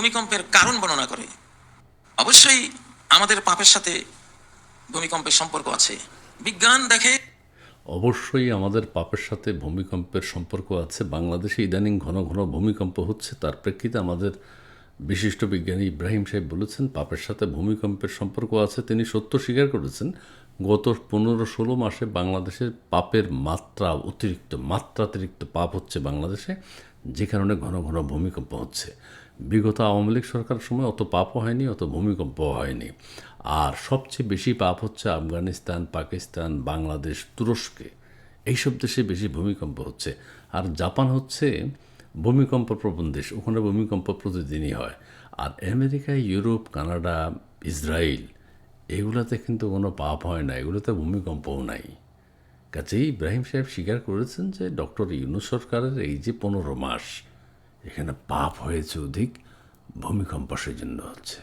ভূমিকম্পের কারণ বর্ণনা করে। অবশ্যই আমাদের পাপের সাথে ভূমিকম্পের সম্পর্ক আছে। বিজ্ঞান দেখে অবশ্যই আমাদের পাপের সাথে ভূমিকম্পের সম্পর্ক আছে। বাংলাদেশে ইদানিং ঘন ঘন ভূমিকম্প হচ্ছে। তার প্রেক্ষিতে আমাদের বিশিষ্ট বিজ্ঞানী ইব্রাহিম সাহেব বলেছেন, পাপের সাথে ভূমিকম্পের সম্পর্ক আছে। তিনি সত্য স্বীকার করেছেন, গত পনেরো ষোলো মাসে বাংলাদেশের পাপের মাত্রা, অতিরিক্ত মাত্রাতিরিক্ত পাপ হচ্ছে বাংলাদেশে, যে কারণে ঘন ঘন ভূমিকম্প হচ্ছে। বিগত আওয়ামী লীগ সরকারের সময় অত পাপও হয়নি, অত ভূমিকম্পও হয়নি। আর সবচেয়ে বেশি পাপ হচ্ছে আফগানিস্তান, পাকিস্তান, বাংলাদেশ, তুরস্কে। এইসব দেশে বেশি ভূমিকম্প হচ্ছে। আর জাপান হচ্ছে ভূমিকম্প প্রবণ দেশ, ওখানে ভূমিকম্প প্রতিদিনই হয়। আর আমেরিকা, ইউরোপ, কানাডা ইসরায়েল এগুলোতে কিন্তু কোনো পাপ হয় না, এগুলোতে ভূমিকম্পও নাই। কাজেই ইব্রাহিম সাহেব স্বীকার করেছেন যে ডক্টর ইউনুস সরকারের এই যে পনেরো মাস এখানে পাপ হয়েছে অধিক ভূমিকম্প সেজন্য হচ্ছে।